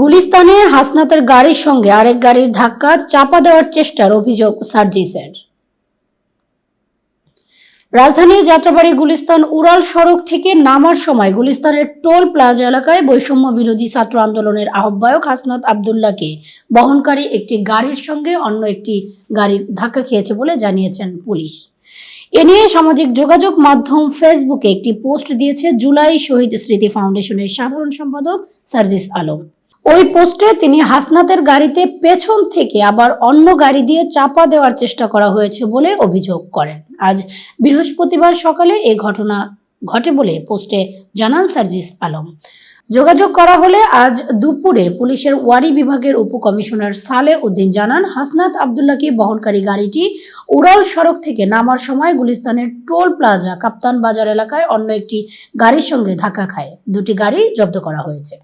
গুলিস্তানে হাসনাতের গাড়ির সঙ্গে আরেক গাড়ির ধাক্কা চাপা দেওয়ার চেষ্টার অভিযোগ সার্জিসের। রাজধানীর যাত্রাবাড়ি গুলিস্তান উড়াল সড়ক থেকে নামার সময় গুলিস্তানের টোল প্লাজা এলাকায় বৈষম্য বিরোধী ছাত্র আন্দোলনের আহ্বায়ক হাসনাত আবদুল্লাহকে বহনকারী একটি গাড়ির সঙ্গে অন্য একটি গাড়ির ধাক্কা খেয়েছে বলে জানিয়েছেন পুলিশ। এ নিয়ে সামাজিক যোগাযোগ মাধ্যম ফেসবুকে একটি পোস্ট দিয়েছে জুলাই শহীদ স্মৃতি ফাউন্ডেশনের সাধারণ সম্পাদক সার্জিস আলম। ওই পোস্টে তিনি হাসনাতের গাড়িতে পেছন থেকে আবার অন্য গাড়ি দিয়ে চাপা দেওয়ার চেষ্টা করা হয়েছে বলে অভিযোগ করেন। আজ বৃহস্পতিবার সকালে এই ঘটনা ঘটে বলে পোস্টে জানান সার্জিস আলম। যোগাযোগ করা হলে আজ দুপুরে পুলিশের ওয়ারি বিভাগের উপকমিশনার সালে উদ্দিন জানান, হাসনাত আবদুল্লাহকে বহনকারী গাড়িটি উড়াল সড়ক থেকে নামার সময় গুলিস্তানের টোল প্লাজা কাপ্তান বাজার এলাকায় অন্য একটি গাড়ির সঙ্গে ধাক্কা খায়। দুটি গাড়ি জব্দ করা হয়েছে।